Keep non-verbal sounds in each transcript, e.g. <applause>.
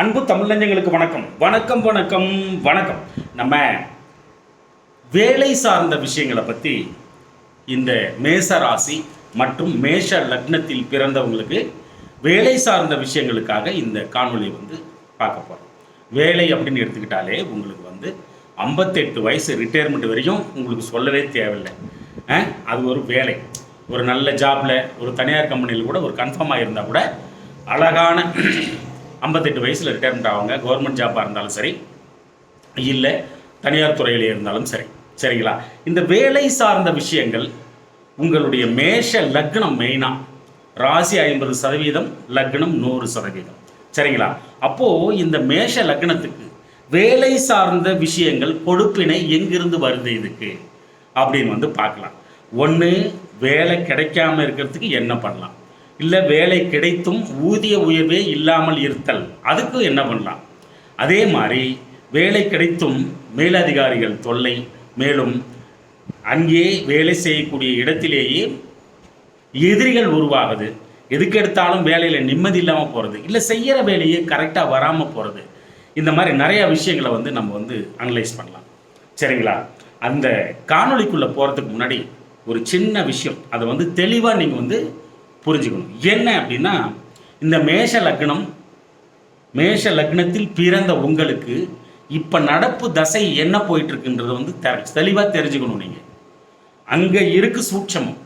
அன்பு தமிழஞ்சங்களுக்கு வணக்கம். வணக்கம் வணக்கம் வணக்கம். நம்ம வேலை சார்ந்த விஷயங்களை பற்றி இந்த மேச ராசி மற்றும் மேஷ லக்னத்தில் பிறந்தவங்களுக்கு வேலை சார்ந்த விஷயங்களுக்காக இந்த காணொலியை வந்து பார்க்க போகிறோம் வேலை அப்படின்னு எடுத்துக்கிட்டாலே உங்களுக்கு வந்து ஐம்பத்தெட்டு வயசு ரிட்டையர்மெண்ட் வரையும் உங்களுக்கு சொல்லவே தேவையில்லை. அது ஒரு வேலை. ஒரு நல்ல ஜாப்பில் ஒரு தனியார் கம்பெனியில் கூட ஒரு கன்ஃபார்மாக இருந்தால் கூட அழகான ஐம்பத்தெட்டு வயசில் ரிட்டையர்மெண்ட் ஆவாங்க. கவர்மெண்ட் ஜாப்பாக இருந்தாலும் சரி இல்லை தனியார் துறையிலே இருந்தாலும் சரி சரிங்களா? இந்த வேலை சார்ந்த விஷயங்கள் உங்களுடைய மேஷ லக்னம் மெயினாக ராசி ஐம்பது சதவீதம் லக்னம் நூறு சதவீதம் சரிங்களா? அப்போது இந்த மேஷ லக்னத்துக்கு வேலை சார்ந்த விஷயங்கள் பொறுப்பினை எங்கிருந்து வருது இதுக்கு? அப்படின்னு வந்து பார்க்கலாம். ஒன்று வேலை கிடைக்காம இருக்கிறதுக்கு என்ன பண்ணலாம்? இல்லை வேலை கிடைத்தும் ஊதிய உயர்வே இல்லாமல் இருத்தல். அதுக்கு என்ன பண்ணலாம்? அதே மாதிரி வேலை கிடைத்தும் மேலதிகாரிகள் தொல்லை மேலும் அங்கே வேலை செய்யக்கூடிய இடத்திலேயே எதிரிகள் உருவாகுது எதுக்கு எடுத்தாலும் வேலையில் நிம்மதி இல்லாமல் போகிறது இல்லை செய்கிற வேலையே கரெக்டாக வராமல் போகிறது இந்த மாதிரி நிறைய விஷயங்களை வந்து நம்ம வந்து அனலைஸ் பண்ணலாம். சரிங்களா? அந்த காணொளிக்குள்ளே போகிறதுக்கு முன்னாடி ஒரு சின்ன விஷயம். அதை வந்து தெளிவாக நீங்கள் வந்து புரிஞ்சுக்கணும். என்ன அப்படின்னா இந்த மேஷ லக்னம் மேஷ லக்னத்தில் பிறந்த உங்களுக்கு இப்போ நடப்பு தசை என்ன போயிட்டு வந்து வந்து தெளிவாக தெரிஞ்சுக்கணும் நீங்கள் அங்கே இருக்கு சூட்சமம்.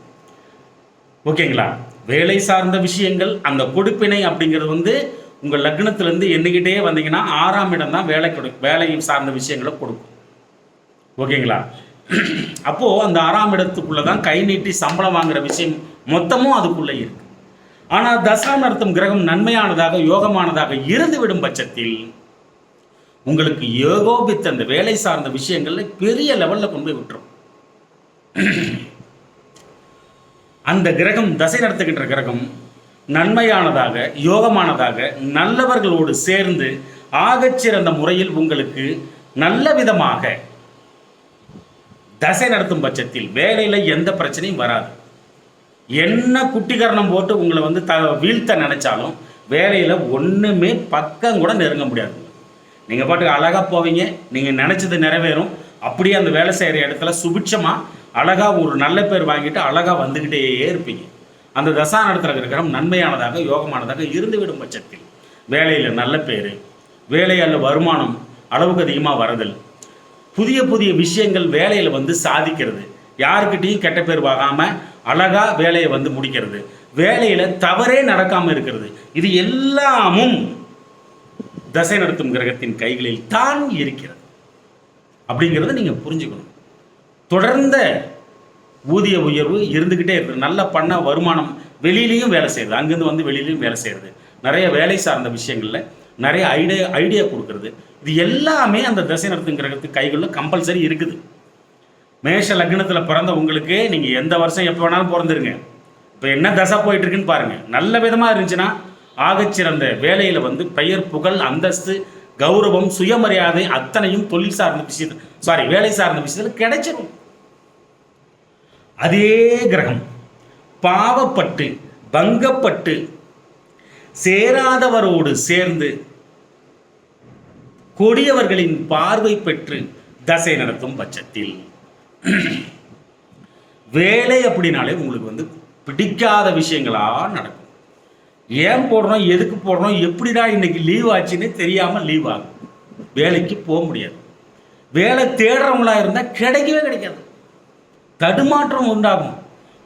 ஓகேங்களா? வேலை சார்ந்த விஷயங்கள் அந்த கொடுப்பினை அப்படிங்கிறது வந்து உங்கள் லக்னத்திலேருந்து எண்ணிக்கிட்டே வந்தீங்கன்னா ஆறாம் இடம் தான் வேலை கொடு வேலை சார்ந்த விஷயங்களை கொடுக்கும். ஓகேங்களா? <clears throat> அப்போது அந்த ஆறாம் இடத்துக்குள்ளே தான் கை நீட்டி சம்பளம் வாங்குற விஷயம் மொத்தமும் அதுக்குள்ளே இருக்கு. ஆனால் தசானர்த்தம் கிரகம் நன்மையானதாக யோகமானதாக இருந்து விடும் பட்சத்தில் உங்களுக்கு யோகோபித்த அந்த வேலை சார்ந்த விஷயங்களை பெரிய லெவலில் கொண்டு போய் விட்டுரும். <clears throat> அந்த கிரகம் தசை நடத்துகின்ற கிரகம் நன்மையானதாக யோகமானதாக நல்லவர்களோடு சேர்ந்து ஆகச்சிறந்த முறையில் உங்களுக்கு நல்ல விதமாக தசை நடத்தும் பட்சத்தில் வேலையில் எந்த பிரச்சனையும் வராது. என்ன குட்டிகரணம் போட்டு உங்களை வந்து த வீழ்த்த நினச்சாலும் வேலையில் ஒன்றுமே பக்கம் கூட நெருங்க முடியாது. நீங்கள் பாட்டுக்கு அழகாக போவீங்க நீங்கள் நினச்சது நிறைவேறும். அப்படியே அந்த வேலை செய்கிற இடத்துல சுபிட்சமாக அழகாக ஒரு நல்ல பேர் வாங்கிட்டு அழகாக வந்துக்கிட்டே இருப்பீங்க. அந்த தசா நடத்துகிற கிரகம் நன்மையானதாக யோகமானதாக இருந்துவிடும் பட்சத்தில். வேலையில் நல்ல பேர் வேலையால் வருமானம் அளவுக்கு அதிகமாக வரதல் புதிய புதிய விஷயங்கள் வேலையில் வந்து சாதிக்கிறது. யாருக்கிட்டையும் கெட்ட பேர் வாங்காமல் அழகாக வேலையை வந்து முடிக்கிறது. வேலையில் தவறே நடக்காமல் இருக்கிறது. இது எல்லாமும் தசை நடத்தும் கிரகத்தின் கைகளில் தான் இருக்கிறது. அப்படிங்கிறத நீங்கள் புரிஞ்சுக்கணும். தொடர்ந்த ஊதிய உயர்வு இருந்துக்கிட்டே இருக்குது நல்ல பண்ண வருமானம் வெளியிலையும் வேலை செய்கிறது அங்கேருந்து வந்து வெளியிலையும் வேலை செய்கிறது நிறைய வேலை சார்ந்த விஷயங்களில் நிறைய ஐடியா ஐடியா கொடுக்கறது. இது எல்லாமே அந்த தசை நடத்தும் கிரகத்து கைகளில் கம்பல்சரி இருக்குது. மேஷ லக்னத்தில் பிறந்த உங்களுக்கு நீங்கள் எந்த வருஷம் எப்போ வேணாலும் பிறந்துருங்க. இப்போ என்ன தசை போயிட்டுருக்குன்னு பாருங்கள் நல்ல விதமாக இருந்துச்சுன்னா ஆகச்சிறந்த வேலையில் வந்து பெயர் புகழ் அந்தஸ்து கௌரவம் சுயமரியாதை அத்தனையும் தொழில் சார்ந்த விஷயத்தில் சாரி வேலை சார்ந்த விஷயத்தில் கிடைச்சிடும் அதே கிரகம் பாவப்பட்டு பங்கப்பட்டு சேராதவரோடு சேர்ந்து கொடியவர்களின் பார்வை பெற்று தசை நடத்தும் பட்சத்தில் வேலை அப்படின்னாலே உங்களுக்கு வந்து பிடிக்காத விஷயங்களா நடக்கும். ஏன் போடுறோம் எதுக்கு போடுறோம் எப்படிடா இன்னைக்கு லீவ் ஆச்சுன்னு தெரியாமல் லீவ் ஆகும். வேலைக்கு போக முடியாது. வேலை தேடுறவங்களா இருந்தால் கிடைக்கவே கிடைக்காது. தடுமாற்றம் உண்டாகும்.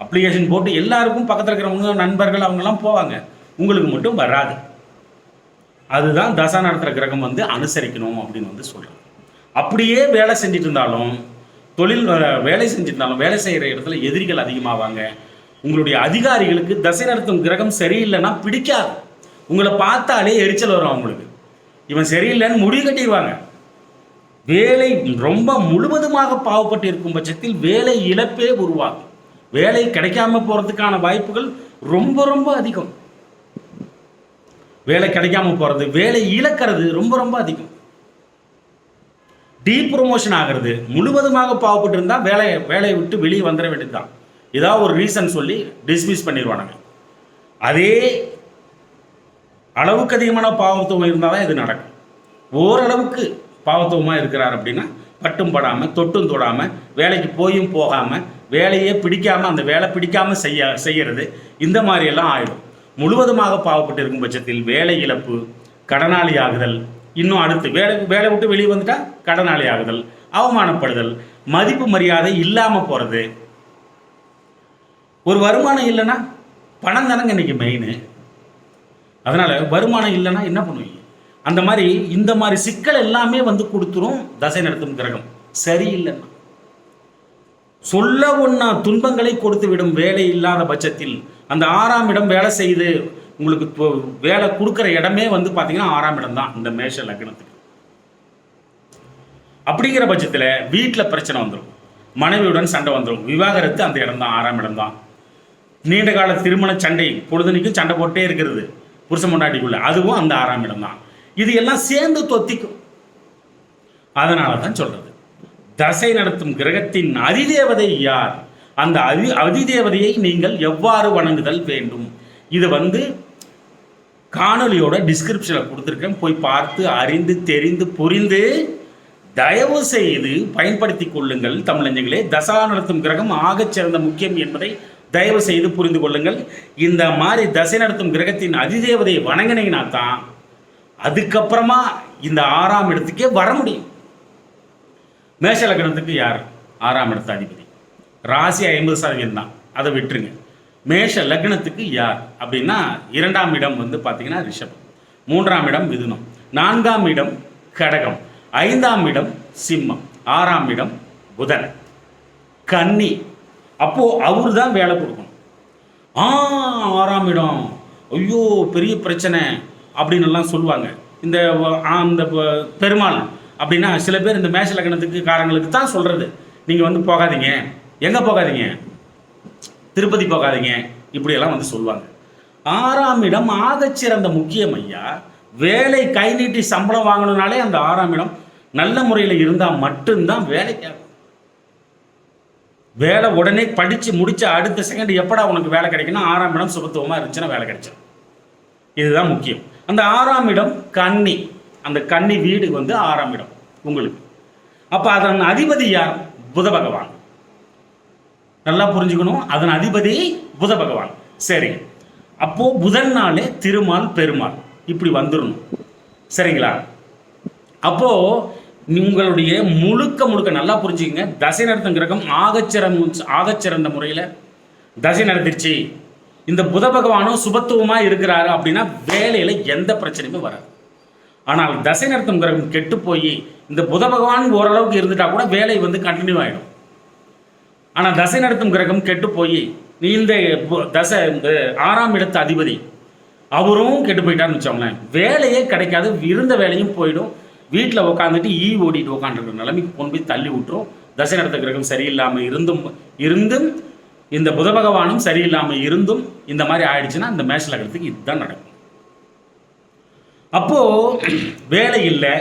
அப்ளிகேஷன் போட்டு எல்லாருக்கும் பக்கத்தில் இருக்கிறவங்க நண்பர்கள் அவங்கெல்லாம் போவாங்க. உங்களுக்கு மட்டும் வராது. அதுதான் தசா நடத்துகிற கிரகம் வந்து அனுசரிக்கணும் அப்படின்னு வந்து சொல்கிறேன் அப்படியே வேலை செஞ்சுட்டு இருந்தாலும் தொழில் வேலை செஞ்சுருந்தாலும் வேலை செய்கிற இடத்துல எதிரிகள் அதிகமாவாங்க. உங்களுடைய அதிகாரிகளுக்கு தசை நடத்தும் கிரகம் சரியில்லைன்னா பிடிக்காது. உங்களை பார்த்தாலே எரிச்சல் வரும் அவங்களுக்கு. இவன் சரியில்லைன்னு முடிவு கட்டிடுவாங்க. வேலை ரொம்ப முழுவதுமாக பாவப்பட்டு இருக்கும் பட்சத்தில் வேலை இழப்பே உருவாகும். வேலை கிடைக்காம போகிறதுக்கான வாய்ப்புகள் ரொம்ப ரொம்ப அதிகம். வேலை கிடைக்காம போகிறது வேலை இழக்கிறது ரொம்ப ரொம்ப அதிகம். டீ ப்ரொமோஷன் ஆகிறது. முழுவதுமாக பாவப்பட்டு இருந்தால் வேலையை வேலையை விட்டு வெளியே வந்துட வேண்டியதுதான். ஏதாவது ஒரு ரீசன் சொல்லி டிஸ்மிஸ் பண்ணிடுவானுங்க. அதே அளவுக்கு அதிகமான பாவத்துவம் இருந்தால் தான் இது நடக்கும். ஓரளவுக்கு பாவத்துவமாக இருக்கிறார் அப்படின்னா பட்டும் படாமல் தொட்டும் தொடாமல் வேலைக்கு போயும் போகாமல் வேலையே பிடிக்காமல் அந்த வேலை பிடிக்காமல் செய்ய செய்கிறது இந்த மாதிரியெல்லாம் ஆயிடும். முழுவதுமாக பாவப்பட்டு இருக்கும் பட்சத்தில் வேலை இழப்பு கடனாளி ஆகுதல் இன்னும் அடுத்து வேலை வேலை விட்டு வெளியே வந்துட்டா கடனாளி ஆகுதல் அவமானப்படுதல் மதிப்பு மரியாதை இல்லாமல் போகிறது ஒரு வருமானம் இல்லைன்னா பணம் தானங்க இன்னைக்கு மெயின் அதனால வருமானம் இல்லைன்னா என்ன பண்ணுவீங்க? அந்த மாதிரி இந்த மாதிரி சிக்கல் எல்லாமே வந்து கொடுத்துரும் தசை நடத்தும் கிரகம். சரியில்லைன்னா. சொல்ல ஒண்ணா துன்பங்களை கொடுத்து விடும் வேலை இல்லாத பட்சத்தில் அந்த ஆறாம் இடம் வேலை செய்து உங்களுக்கு இப்போ வேலை கொடுக்குற இடமே வந்து பார்த்தீங்கன்னா ஆறாம் இடம் தான் இந்த மேஷ லக்னத்துக்கு. அப்படிங்கிற பட்சத்தில் வீட்டில் பிரச்சனை வந்துடும் மனைவியுடன் சண்டை வந்துடும் விவாகரத்து அந்த இடம் தான் ஆறாம் இடம் தான். நீண்ட கால திருமண சண்டை பொழுதுனைக்கும் சண்டை போட்டே இருக்கிறது புருஷ முன்னாடிக்குள்ள அதுவும் அந்த ஆறாம் இடம் தான். இது எல்லாம் சேர்ந்து தொத்திக்கும். அதனால தான் சொல்றது. தசை நடத்தும் கிரகத்தின் அதிதேவதை யார்? அந்த அதி அதிதேவதையை நீங்கள் எவ்வாறு வணங்குதல் வேண்டும்? இது வந்து காணொலியோட டிஸ்கிரிப்ஷனில் கொடுத்துருக்கேன். போய் பார்த்து அறிந்து தெரிந்து புரிந்து தயவு செய்து பயன்படுத்தி கொள்ளுங்கள் தமிழஞ்சங்களே. தசா நடத்தும் கிரகம் ஆகச் சிறந்த முக்கியம் என்பதை தயவு செய்து புரிந்து கொள்ளுங்கள். இந்த மாதிரி தசை நடத்தும் கிரகத்தின் அதிதேவதையை வணங்கினீங்கன்னா தான் அதுக்கப்புறமா இந்த ஆறாம் இடத்துக்கே வர முடியும். மேஷ லக்னத்துக்கு யார்? ஆறாம் இடத்த அதிபதி. ராசி ஐம்பது சதவீதம் தான். அதை விட்டுருங்க. மேஷ லக்னத்துக்கு யார்? அப்படின்னா இரண்டாம் இடம் வந்து பார்த்தீங்கன்னா ரிஷபம். மூன்றாம் இடம் மிதுனம். நான்காம் இடம் கடகம். ஐந்தாம் இடம் சிம்மம். ஆறாம் இடம் புதன். கன்னி. அப்போது அவர் தான் வேலை கொடுக்கணும். ஆ ஆறாம் இடம். ஐயோ பெரிய பிரச்சனை அப்படின்னு எல்லாம் சொல்லுவாங்க. இந்த அந்த பெருமாள். அப்படின்னா சில பேர் இந்த மேஷ லக்னத்துக்கு காரங்களுக்கு தான் சொல்கிறது நீங்கள் வந்து போகாதீங்க. எங்க போகாதீங்க? திருப்பதி போகாதீங்க. இப்படியெல்லாம் வந்து சொல்லுவாங்க ஆறாம் இடம் ஆகச்சிறந்த முக்கியம் ஐயா வேலை கை நீட்டி சம்பளம் வாங்கணும்னாலே அந்த ஆறாம் இடம் நல்ல முறையில் இருந்தால் மட்டும்தான் வேலைக்கு வேலை உடனே படித்து முடிச்ச அடுத்த செகண்ட் எப்படா உனக்கு வேலை கிடைக்கணும் ஆறாம் இடம் சுபத்துவமாக இருந்துச்சுன்னா வேலை கிடைச்சிடும் இதுதான் முக்கியம். அந்த ஆறாம் இடம் கன்னி. அந்த கன்னி வீடு வந்து ஆறாம் இடம் உங்களுக்கு. அப்போ அதன் அதிபதி யார்? புத பகவான். நல்லா புரிஞ்சுக்கணும். அதன் அதிபதி புத பகவான். சரி. அப்போ நாளே திருமால் பெருமாள். இப்படி வந்துடணும் சரிங்களா? அப்போ உங்களுடைய முழுக்க முழுக்க நல்லா புரிஞ்சுக்கங்க. தசை நடத்தும் கிரகம் ஆகச்சிறம் ஆகச்சிறந்த முறையில் தசை நடத்திடுச்சு இந்த புத பகவானும் சுபத்துவமாக இருக்கிறாரு அப்படின்னா வேலையில் எந்த பிரச்சனையுமே வராது. ஆனால் தசை நடத்தும் கிரகம் கெட்டு போய் இந்த புத பகவான் ஓரளவுக்கு இருந்துட்டா கூட வேலை வந்து கண்டினியூ ஆகிடும் ஆனால் தசை நடத்தும் கிரகம் கெட்டு போய் நீந்த பு- தசை இந்த ஆறாம் இடத்து அதிபதி அவரும் கெட்டு போயிட்டான்னு வச்சோங்களேன் வேலையே கிடைக்காது இருந்த வேலையும் போயிடும். வீட்டில் உட்காந்துட்டு ஈ ஓடிட்டு உட்காந்துருக்கிற நிலைமைக்கு கொண்டு போய் தள்ளி விட்டுரும். தசை நடத்த கிரகம் சரியில்லாமல் இருந்தும் இருந்தும் இந்த புத பகவானும் சரியில்லாமல் இருந்தும் இந்த மாதிரி ஆயிடுச்சுன்னா இந்த மேஷ லக்னத்துக்கு இதுதான் நடக்கும். அப்போது வேலை இல்லை.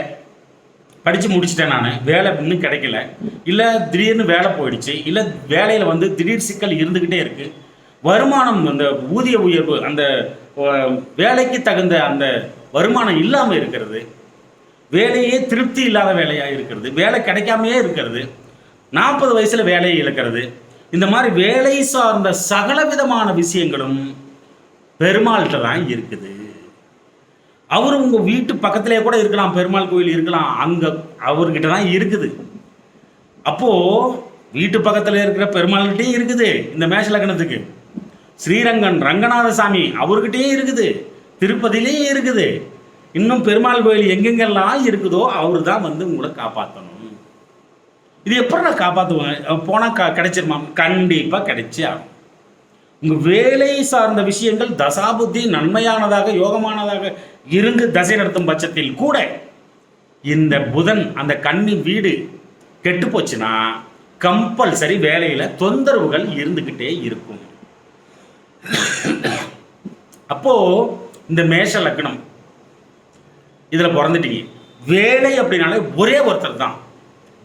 படித்து முடிச்சிட்டேன் நான். வேலை இன்னும் கிடைக்கல. இல்லை திடீர்னு வேலை போயிடுச்சு. இல்லை வேலையில் வந்து திடீர் சிக்கல் இருந்துக்கிட்டே இருக்குது வருமானம் அந்த ஊதிய உயர்வு அந்த வேலைக்கு தகுந்த அந்த வருமானம் இல்லாமல் இருக்கிறது. வேலையே திருப்தி இல்லாத வேலையாக இருக்கிறது. வேலை கிடைக்காமையே இருக்கிறது. நாற்பது வயசில் வேலையை இழக்கிறது. இந்த மாதிரி வேலை சார்ந்த சகல விதமான விஷயங்களும் பெருமாள்கிட்ட தான் இருக்குது. அவர் உங்கள் வீட்டு பக்கத்திலே கூட இருக்கலாம் பெருமாள் கோயில் இருக்கலாம் அங்கே அவர்கிட்ட தான் இருக்குது. அப்போது வீட்டு பக்கத்தில் இருக்கிற பெருமாள்கிட்டயும் இருக்குது இந்த மேஷ லக்னத்துக்கு. ஸ்ரீரங்கன் ரங்கநாத சாமி அவர்கிட்டயும் இருக்குது திருப்பதியிலையும் இருக்குது. இன்னும் பெருமாள் கோயில் எங்கெங்கெல்லாம் இருக்குதோ அவர் தான் வந்து உங்களை காப்பாற்றணும் இது எப்படி நான் காப்பாற்றுவேன் போனால் க கிடைச்சிருமா? கண்டிப்பாக கிடைச்சே ஆகும் உங்கள் வேலை சார்ந்த விஷயங்கள் தசாபுத்தி நன்மையானதாக யோகமானதாக இருந்து தசை நடத்தும் பட்சத்தில் கூட இந்த புதன் அந்த கன்னி வீடு கெட்டு போச்சுன்னா கம்பல்சரி வேலையில் தொந்தரவுகள் இருந்துக்கிட்டே இருக்கும். அப்போ இந்த மேஷ லக்னம் இதில் பிறந்துட்டீங்க. வேலை அப்படின்னாலே ஒரே ஒருத்தர் தான்.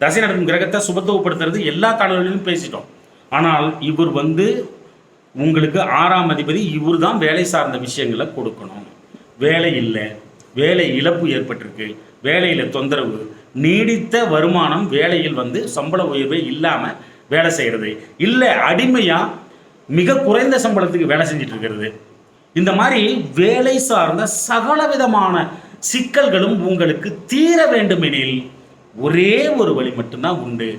தசை நடக்கும் கிரகத்தை சுபத்துவப்படுத்துறது எல்லா காணொலியிலும் பேசிட்டோம். ஆனால் இவர் வந்து உங்களுக்கு ஆறாம் அதிபதி இவர் தான் வேலை சார்ந்த விஷயங்களை கொடுக்கணும். வேலை இல்லை வேலை இழப்பு ஏற்பட்டிருக்கு வேலையில் தொந்தரவு நீடித்த வருமானம் வேலையில் வந்து சம்பள உயர்வே இல்லாமல் வேலை செய்கிறது இல்லை அடிமையாக மிக குறைந்த சம்பளத்துக்கு வேலை செஞ்சுட்டு இருக்கிறது. இந்த மாதிரி வேலை சார்ந்த சகல விதமான சிக்கல்களும் உங்களுக்கு தீர வேண்டுமெனில் ஒரே ஒரு வழி மட்டும்தான் உண்டு.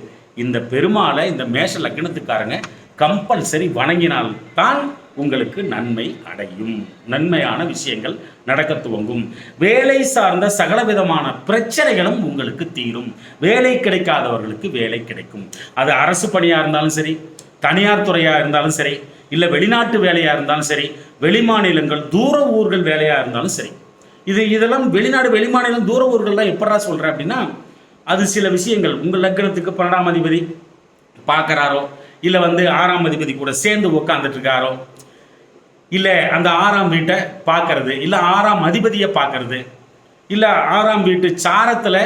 இந்த பெருமாளை இந்த மேஷ லக்னத்துக்காரங்க கம்பல்சரி வணங்கினால் தான் உங்களுக்கு நன்மை அடையும். நன்மையான விஷயங்கள் நடக்க துவங்கும். வேலை சார்ந்த சகலவிதமான பிரச்சனைகளும் உங்களுக்கு தீரும். வேலை கிடைக்காதவர்களுக்கு வேலை கிடைக்கும். அது அரசு பணியாக இருந்தாலும் சரி தனியார் துறையாக இருந்தாலும் சரி இல்லை வெளிநாட்டு வேலையாக இருந்தாலும் சரி வெளிமாநிலங்கள் தூர ஊர்கள் வேலையாக இருந்தாலும் சரி. இது இதெல்லாம் வெளிநாடு வெளிமாநிலம் தூர ஊர்கள்லாம் எப்படா சொல்கிறேன் அப்படின்னா அது சில விஷயங்கள். உங்கள் லக்னத்துக்கு பன்னெண்டாம் அதிபதி பார்க்குறாரோ இல்லை வந்து ஆறாம் அதிபதி கூட சேர்ந்து உட்காந்துட்ருக்காரோ இல்லை அந்த ஆறாம் வீட்டை பார்க்கறது இல்லை ஆறாம் அதிபதியை பார்க்கறது இல்லை ஆறாம் வீட்டு சாரத்தில்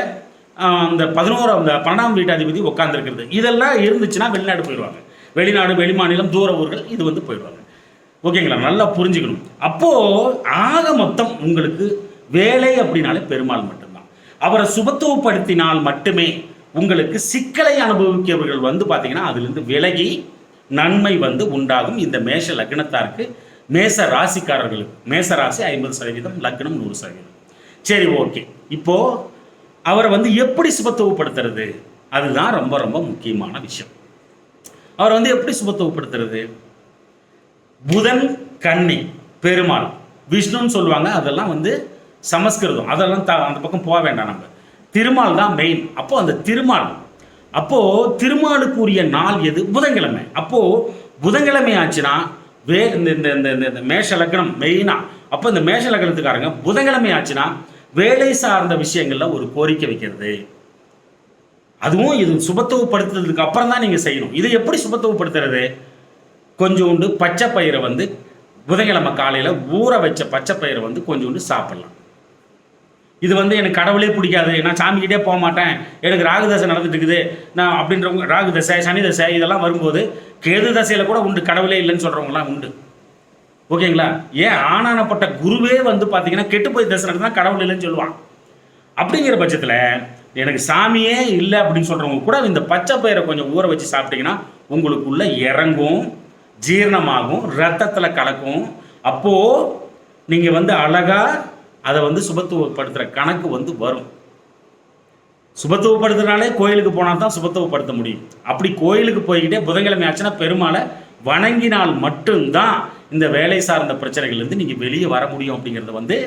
அந்த பதினோரு அந்த பன்னெண்டாம் வீட்டு அதிபதி உட்காந்துருக்கிறது இதெல்லாம் இருந்துச்சுன்னா வெளிநாடு போயிடுவாங்க. வெளிநாடு வெளிமாநிலம் தூர ஊர்கள் இது வந்து போயிடுவாங்க. ஓகேங்களா? நல்லா புரிஞ்சுக்கணும். அப்போது ஆக மொத்தம் உங்களுக்கு வேலை அப்படின்னாலே பெருமாள் மட்டும்தான். அவரை சுபத்துவப்படுத்தினால் மட்டுமே உங்களுக்கு சிக்கலை அனுபவிக்கிறவர்கள் வந்து பார்த்தீங்கன்னா அதுலேருந்து விலகி நன்மை வந்து உண்டாகும். இந்த மேஷ லக்னத்தாருக்கு மேச ராசிக்காரர்களுக்கு மேச ராசி ஐம்பது சதவீதம் லக்னம் நூறு சதவீதம். சரி ஓகே. இப்போ அவரை வந்து எப்படி சுபத்துவப்படுத்துறது? அதுதான் ரொம்ப ரொம்ப முக்கியமான விஷயம். அவரை வந்து எப்படி சுபத்துவப்படுத்துறது? புதன் கன்னி பெருமாள் விஷ்ணுன்னு சொல்லுவாங்க. அதெல்லாம் வந்து சமஸ்கிருதம். அதெல்லாம் த அந்த பக்கம் போக வேண்டாம் நம்ம. திருமால் தான் மெயின் அப்போ அந்த திருமால். அப்போ திருமாலுக்குரிய நாள் எது? புதன்கிழமை. அப்போ புதன்கிழமை ஆச்சுன்னா வே இந்த இந்த இந்த இந்த- இந்த மேஷ லக்னம் மெயினாக அப்போ இந்த மேஷ லக்னத்துக்காரங்க புதன்கிழமை ஆச்சுன்னா வேலை சார்ந்த விஷயங்கள்ல ஒரு கோரிக்கை வைக்கிறது. அதுவும் இது சுபத்துவப்படுத்துறதுக்கு அப்புறம் தான் நீங்கள் செய்யணும். இதை எப்படி சுபத்துவப்படுத்துறது? கொஞ்சோண்டு பச்சை பயிரை வந்து புதன்கிழமை காலையில் ஊற வச்ச பச்சை பயிரை வந்து கொஞ்சோண்டு சாப்பிடலாம். இது வந்து எனக்கு கடவுளே பிடிக்காது. நான் சாமிக்கிட்டே போக மாட்டேன். எனக்கு ராகு தசை நடந்துட்டு இருக்குது நான் அப்படின்றவங்க ராகு தசை சனி தசை இதெல்லாம் வரும்போது கேது தசையில் கூட உண்டு கடவுளே இல்லைன்னு சொல்கிறவங்களாம் உண்டு. ஓகேங்களா? ஏன் ஆனானப்பட்ட குருவே வந்து பார்த்தீங்கன்னா கெட்டு போய் தசை நடந்தா கடவுள் இல்லைன்னு சொல்லுவான். அப்படிங்கிற பட்சத்தில் எனக்கு சாமியே இல்லை அப்படின்னு சொல்கிறவங்க கூட இந்த பச்சை பயிரை கொஞ்சம் ஊற வச்சு சாப்பிட்டீங்கன்னா உங்களுக்குள்ள இறங்கும் ஜீரணமாகும் ரத்தத்தில் கலக்கும். அப்போது நீங்கள் வந்து அழகாக அதை வந்து சுபத்துவப்படுத்துகிற கணக்கு வந்து வரும். சுபத்துவப்படுத்துறனாலே கோயிலுக்கு போனால் தான் சுபத்துவப்படுத்த முடியும். அப்படி கோயிலுக்கு போய்கிட்டே புதன்கிழமை ஆச்சுன்னா பெருமாளை வணங்கினால் மட்டும்தான் இந்த வேலை சார்ந்த பிரச்சனைகள்லேருந்து நீங்கள் வெளியே வர முடியும் அப்படிங்கிறத வந்து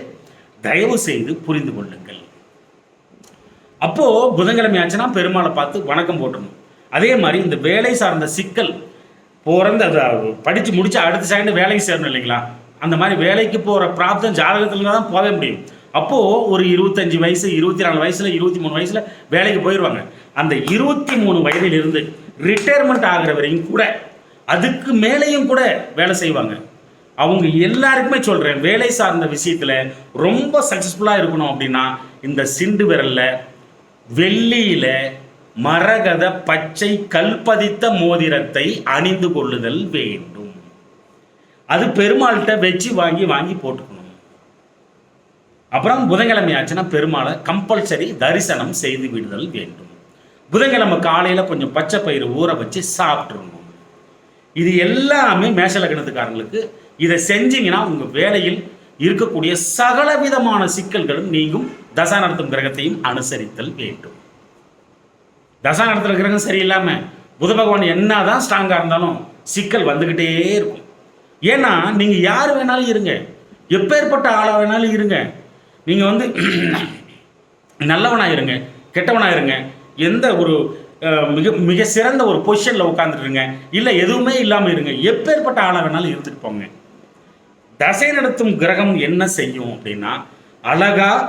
தயவு செய்து புரிந்து கொள்ளுங்கள். அப்போது புதன்கிழமை ஆச்சுன்னா பெருமாளை பார்த்து வணக்கம் போட்டணும். அதே மாதிரி இந்த வேலை சார்ந்த சிக்கல் பிறந்து அதை படித்து முடிச்சு அடுத்த செகண்ட் வேலைக்கு சேரணும் இல்லைங்களா? அந்த மாதிரி வேலைக்கு போகிற பிராப்தம் ஜாதகத்தில் தான் போக முடியும். அப்போது ஒரு இருபத்தஞ்சி வயசு இருபத்தி நாலு வயசில் இருபத்தி மூணு வயசில் வேலைக்கு போயிடுவாங்க அந்த இருபத்தி மூணு வயதிலிருந்து ரிட்டையர்மெண்ட் ஆகிற வரையும் கூட அதுக்கு மேலேயும் கூட வேலை செய்வாங்க. அவங்க எல்லாருக்குமே சொல்கிறேன் வேலை சார்ந்த விஷயத்தில் ரொம்ப சக்ஸஸ்ஃபுல்லாக இருக்கணும் அப்படின்னா இந்த சிண்டு விரலில் வெள்ளியில் மரகத பச்சை கல்பதித்த மோதிரத்தை அணிந்து கொள்ளுதல் வேண்டும். அது பெருமாள்கிட்ட வச்சு வாங்கி வாங்கி போட்டுக்கணும். அப்புறம் புதன்கிழமை ஆச்சுன்னா பெருமாளை கம்பல்சரி தரிசனம் செய்து விடுதல் வேண்டும். புதன்கிழமை காலையில் கொஞ்சம் பச்சை பயிறு ஊற வச்சு சாப்பிட்ருணும் இது எல்லாமே மேஷலக்கணத்துக்காரங்களுக்கு இதை செஞ்சீங்கன்னா உங்கள் வேலையில் இருக்கக்கூடிய சகல விதமான சிக்கல்களும் நீங்கும். தசா நடத்தும் கிரகத்தையும் அனுசரித்தல் வேண்டும். தசா நடத்துகிற கிரகம் சரியில்லாமல் புத பகவான் என்னதான் ஸ்ட்ராங்காக இருந்தாலும் சிக்கல் வந்துக்கிட்டே இருக்கும். ஏன்னா நீங்கள் யார் வேணாலும் இருங்க. எப்பேற்பட்ட ஆளாக வேணாலும் இருங்க. நீங்கள் வந்து <clears throat> நல்லவனாக இருங்க கெட்டவனாக இருங்க. எந்த ஒரு மிக மிக சிறந்த ஒரு பொசிஷனில் உட்காந்துருங்க இல்லை எதுவுமே இல்லாமல் இருங்க. எப்பேற்பட்ட ஆளாக வேணாலும் இருந்துட்டு போங்க. தசை நடத்தும் கிரகம் என்ன செய்யும் அப்படின்னா அழகாக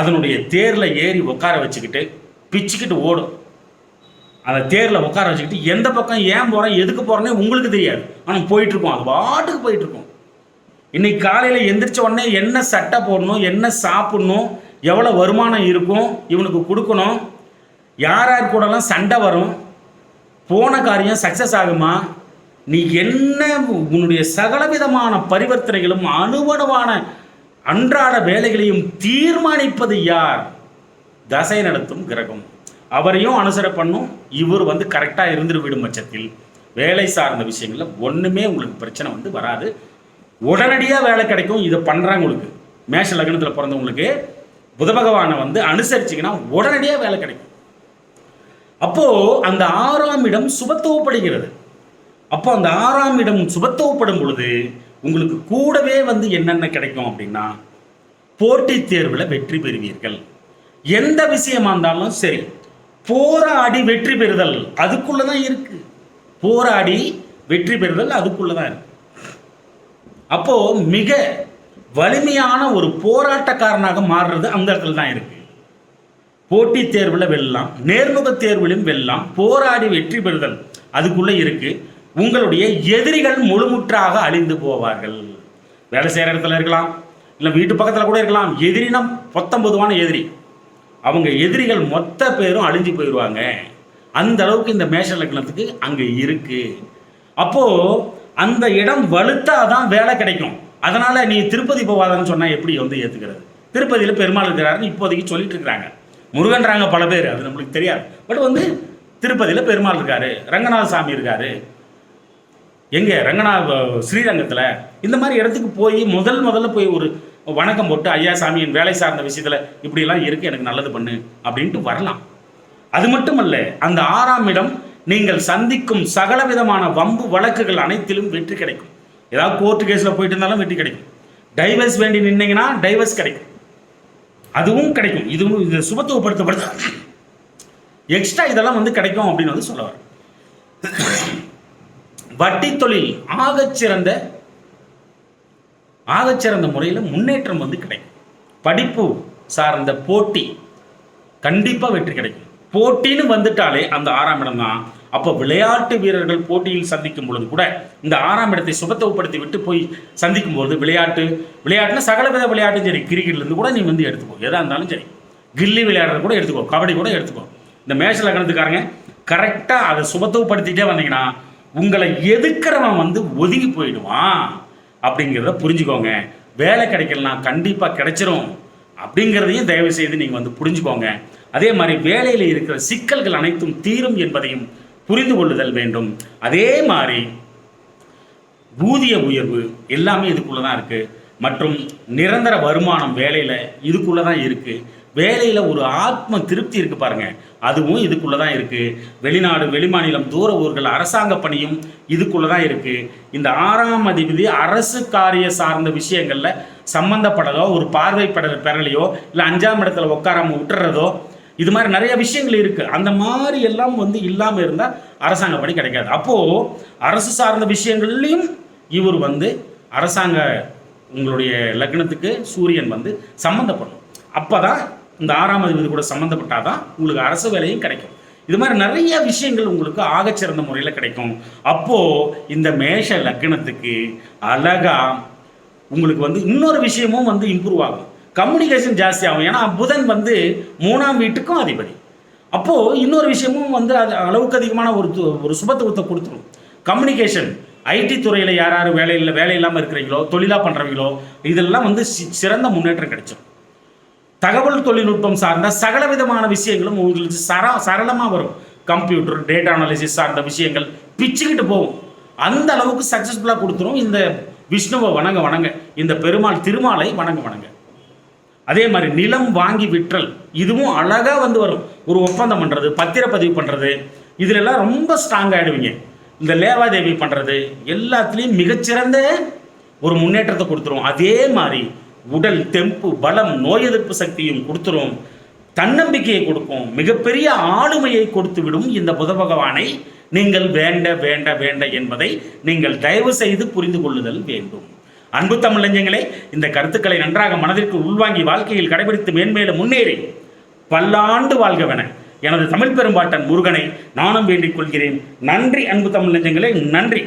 அதனுடைய தேரில் ஏறி உட்கார வச்சுக்கிட்டு பிச்சுக்கிட்டு ஓடும். அந்த தேரில் உட்கார வச்சுக்கிட்டு எந்த பக்கம் ஏன் போகிறேன் எதுக்கு போகிறேன்னே உங்களுக்கு தெரியாது. ஆனால் போயிட்டுருக்கோம் அது பாட்டுக்கு போயிட்டுருக்கோம் இன்னைக்கு காலையில் எந்திரிச்ச உடனே என்ன சட்டை போடணும் என்ன சாப்பிடணும் எவ்வளோ வருமானம் இருக்கும் இவனுக்கு கொடுக்கணும் யார் யார் கூடலாம் சண்டை வரும் போன காரியம் சக்ஸஸ் ஆகுமா? நீ என்ன உன்னுடைய சகலவிதமான பரிவர்த்தனைகளும் அணுவணுவான அன்றாட வேலைகளையும் தீர்மானிப்பது யார்? தசை நடத்தும் கிரகம். அவரையும் அனுசர பண்ணும். இவர் வந்து கரெக்டாக இருந்துட்டு விடும் பட்சத்தில் வேலை சார்ந்த விஷயங்களில் ஒன்றுமே உங்களுக்கு பிரச்சனை வந்து வராது. உடனடியாக வேலை கிடைக்கும் இதை பண்ணுறாங்க உங்களுக்கு. மேஷ லக்னத்தில் பிறந்தவங்களுக்கு புத பகவானை வந்து அனுசரிச்சிங்கன்னா உடனடியாக வேலை கிடைக்கும். அப்போது அந்த ஆறாம் இடம் சுபத்துவப்படுகிறது அப்போ அந்த ஆறாம் இடம் சுபத்துவப்படும் பொழுது உங்களுக்கு கூடவே வந்து என்னென்ன கிடைக்கும் அப்படின்னா போட்டித் தேர்வில் வெற்றி பெறுவீர்கள். எந்த விஷயமா இருந்தாலும் சரி போராடி வெற்றி பெறுதல். அதுக்குள்ள தான் இருக்கு. போராடி வெற்றி பெறுதல் அதுக்குள்ள தான் இருக்கு. அப்போ மிக வலிமையான ஒரு போராட்டக்காரனாக மாறுறது அந்த இடத்துல தான் இருக்கு. போட்டித் தேர்வில் வெல்லலாம். நேர்முக தேர்விலும் வெல்லலாம். போராடி வெற்றி பெறுதல் அதுக்குள்ளே இருக்கு. உங்களுடைய எதிரிகள் முழுமுற்றாக அழிந்து போவார்கள். வேலை செய்கிற இடத்துல இருக்கலாம். இல்லை வீட்டு பக்கத்தில் கூட இருக்கலாம். எதிரினா பொத்தம்பொதுவான எதிரி. அவங்க எதிரிகள் மொத்த பேரும் அழிஞ்சு போயிடுவாங்க அந்த அளவுக்கு இந்த மேஷ லக்னத்துக்கு அங்கே இருக்கு. அப்போ அந்த இடம் வலுத்தாதான் வேலை கிடைக்கும். அதனால நீ திருப்பதி போவாதன்னு சொன்னால் எப்படி வந்து ஏற்றுக்கிறது திருப்பதியில் பெருமாள் இருக்கிறாருன்னு இப்போதைக்கு சொல்லிட்டு இருக்கிறாங்க. முருகன்றாங்க பல பேர் அது நம்மளுக்கு தெரியாது. பட் வந்து திருப்பதியில் பெருமாள் இருக்காரு ரங்கநாத சாமி இருக்காரு. எங்கே? ரங்கநாத ஸ்ரீரங்கத்தில். இந்த மாதிரி இடத்துக்கு போய் முதல் முதல்ல போய் ஒரு வணக்கம் போட்டு ஐயா சாமி என் வேலை சார்ந்த விஷயத்தில் இப்படிலாம் இருக்கு எனக்கு நல்லது பண்ணு அப்படின்ட்டு வரலாம். அது மட்டுமல்ல அந்த ஆறாம் இடம் நீங்கள் சந்திக்கும் சகல விதமான வம்பு வழக்குகள் அனைத்திலும் வெற்றி கிடைக்கும். ஏதாவது கோர்ட்டு கேஸில் போயிட்டு இருந்தாலும் வெற்றி கிடைக்கும். டைவர்ஸ் வேண்டி நின்னீங்கன்னா டைவர்ஸ் கிடைக்கும். அதுவும் கிடைக்கும். இதுவும் இது சுபத்துவப்படுத்தப்படுத்த எக்ஸ்ட்ரா இதெல்லாம் வந்து கிடைக்கும் அப்படின்னு வந்து சொல்லுவார் வட்டி தொழில் ஆகச்சிறந்த ஆகச்சிறந்த முறையில் முன்னேற்றம் வந்து கிடைக்கும். படிப்பு சார்ந்த போட்டி கண்டிப்பாக வெற்றி கிடைக்கும். போட்டின்னு வந்துட்டாலே அந்த ஆறாம் இடம் தான். அப்போ விளையாட்டு வீரர்கள் போட்டியில் சந்திக்கும் பொழுது கூட இந்த ஆறாம் இடத்தை சுபத்துவப்படுத்தி விட்டு போய் சந்திக்கும் பொழுது விளையாட்டு விளையாட்டுனா சகலவித விளையாட்டும் சரி கிரிக்கெட்லேருந்து கூட நீ வந்து எடுத்துக்கோ. எதாக இருந்தாலும் சரி. கில்லி விளையாடுறது கூட எடுத்துக்கோ கபடி கூட எடுத்துக்கோ. இந்த மேஷ லக்னத்துக்காரங்க கரெக்டாக அதை சுபத்துவப்படுத்திட்டே வந்தீங்கன்னா உங்களை எதுக்கிறவன் வந்து ஒதுங்கி போயிடுவான்? அப்படிங்கிறத புரிஞ்சுக்கோங்க. வேலை கிடைக்கலனா கண்டிப்பாக கிடைச்சிரும். அப்படிங்கிறதையும் தயவு செய்து நீங்கள் வந்து புரிஞ்சுக்கோங்க. அதே மாதிரி வேலையில் இருக்கிற சிக்கல்கள் அனைத்தும் தீரும் என்பதையும் புரிந்து கொள்ளுதல் வேண்டும். அதே மாதிரி ஊதிய உயர்வு எல்லாமே இதுக்குள்ளே தான் இருக்குது மற்றும் நிரந்தர வருமானம் வேலையில் இதுக்குள்ளே தான் இருக்குது வேலையில் ஒரு ஆத்ம திருப்தி இருக்குது பாருங்கள் அதுவும் இதுக்குள்ளே தான் இருக்குது வெளிநாடு வெளிமாநிலம் தூர ஊர்கள் அரசாங்க பணியும் இதுக்குள்ளே தான் இருக்குது இந்த ஆறாம் அதிபதி அரசு காரிய சார்ந்த விஷயங்களில் சம்மந்தப்படலோ ஒரு பார்வைப்பட பெறலையோ இல்லை அஞ்சாம் இடத்துல உட்காராம விட்டுறதோ இது மாதிரி நிறைய விஷயங்கள் இருக்குது அந்த மாதிரி எல்லாம் வந்து இல்லாமல் இருந்தால் அரசாங்க பணி கிடைக்காது. அப்போது அரசு சார்ந்த விஷயங்கள்லையும் இவர் வந்து அரசாங்க உங்களுடைய லக்னத்துக்கு சூரியன் வந்து சம்மந்தப்படும் அப்போ தான் இந்த ஆறாம் அதிபதி கூட சம்மந்தப்பட்டால் தான் உங்களுக்கு அரசு வேலையும் கிடைக்கும். இது மாதிரி நிறைய விஷயங்கள் உங்களுக்கு ஆகச்சிறந்த முறையில் கிடைக்கும். அப்போது இந்த மேஷ லக்னத்துக்கு அழகா உங்களுக்கு வந்து இன்னொரு விஷயமும் வந்து இம்ப்ரூவ் ஆகும். கம்யூனிகேஷன் ஜாஸ்தி ஆகும். ஏன்னா புதன் வந்து மூணாம் வீட்டுக்கும் அதிபதி. அப்போது இன்னொரு விஷயமும் வந்து அது அளவுக்கு அதிகமான ஒரு து- ஒரு சுபத்துவத்தை கொடுத்துரும். கம்யூனிகேஷன் ஐடி துறையில் யார் யார் வேலையில் வேலை இல்லாமல் இருக்கிறீங்களோ தொழிலாக பண்ணுறவங்களோ இதெல்லாம் வந்து சி- சிறந்த முன்னேற்றம் கிடைச்சிடும் தகவல் தொழில்நுட்பம் சார்ந்த சகல விதமான விஷயங்களும் உங்களுக்கு சர சரளமாக வரும். கம்ப்யூட்டர் டேட்டா அனாலிசிஸ் சார்ந்த விஷயங்கள் பிச்சுக்கிட்டு போகும். அந்த அளவுக்கு சக்ஸஸ்ஃபுல்லாக கொடுத்துரும். இந்த விஷ்ணுவை வணங்க வணங்க. இந்த பெருமாள் திருமாலை வணங்க வணங்க. அதே மாதிரி நிலம் வாங்கி விற்றல் இதுவும் அழகாக வந்து வரும். ஒரு ஒப்பந்தம் பண்ணுறது பத்திரப்பதிவு பண்ணுறது இதுலெல்லாம் ரொம்ப ஸ்ட்ராங் ஆகிடுவீங்க இந்த லேவாதேவி பண்ணுறது எல்லாத்துலேயும் மிகச்சிறந்த ஒரு முன்னேற்றத்தை கொடுத்துரும். அதே மாதிரி உடல் தெம்பு பலம் நோய் எதிர்ப்பு சக்தியும் கொடுத்துரும். தன்னம்பிக்கையை கொடுக்கும். மிகப்பெரிய ஆளுமையை கொடுத்து விடும் இந்த புத பகவானை நீங்கள் வேண்ட வேண்ட வேண்ட என்பதை நீங்கள் தயவு செய்து புரிந்து கொள்ளுதல் வேண்டும். அன்பு தமிழஞ்சங்களே இந்த கருத்துக்களை நன்றாக மனதிற்கு உள்வாங்கி வாழ்க்கையில் கடைபிடித்து மேன்மேலும் முன்னேறி பல்லாண்டு வாழ்கவென எனது தமிழ் பெரும்பாட்டன் முருகனை நானும் வேண்டிக் கொள்கிறேன். நன்றி அன்பு தமிழ் நெஞ்சங்களே. நன்றி.